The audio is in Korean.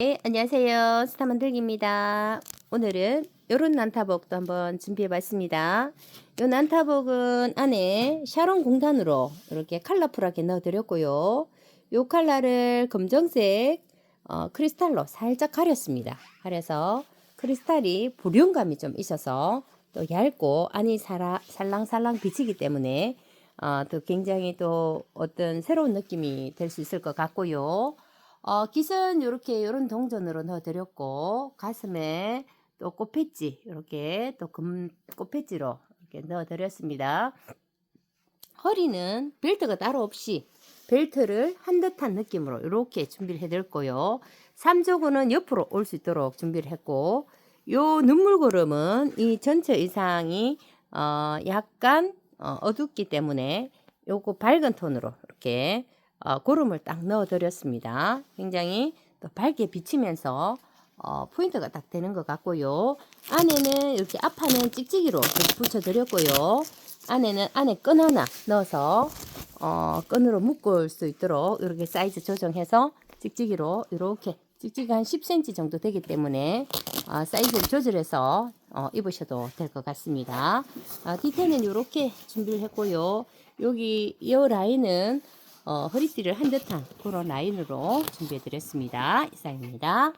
네, 안녕하세요. 스타 만들기입니다. 오늘은 요런 난타복도 한번 준비해 봤습니다. 요 난타복은 안에 샤론 공단으로 이렇게 컬러풀하게 넣어 드렸고요. 요 컬러를 검정색 어, 크리스탈로 살짝 가렸습니다. 가려서 크리스탈이 볼륨감이 좀 있어서 또 얇고 안이 살아, 살랑살랑 비치기 때문에 어, 또 굉장히 또 어떤 새로운 느낌이 될 수 있을 것 같고요. 어, 깃은 이렇게 이런 동전으로 넣어드렸고 가슴에 또 꽃배지 이렇게 또 금 꽃배지로 이렇게 넣어드렸습니다. 허리는 벨트가 따로 없이 벨트를 한 듯한 느낌으로 이렇게 준비를 해드렸고요. 삼조구는 옆으로 올 수 있도록 준비를 했고 요 눈물고름은 이 전체 의상이 어, 약간 어, 어둡기 때문에 요거 밝은 톤으로 이렇게 어, 고름을 딱 넣어드렸습니다. 굉장히 또 밝게 비치면서 어, 포인트가 딱 되는 것 같고요. 안에는 이렇게 앞판은 찍찍이로 붙여드렸고요. 안에는 안에 끈 하나 넣어서 어, 끈으로 묶을 수 있도록 이렇게 사이즈 조정해서 찍찍이로 이렇게 찍찍이 한 10cm 정도 되기 때문에 어, 사이즈를 조절해서 어, 입으셔도 될 것 같습니다. 어, 디테일은 이렇게 준비를 했고요. 여기 이 라인은 어, 허리띠를 한 듯한 그런 라인으로 준비해 드렸습니다. 이상입니다.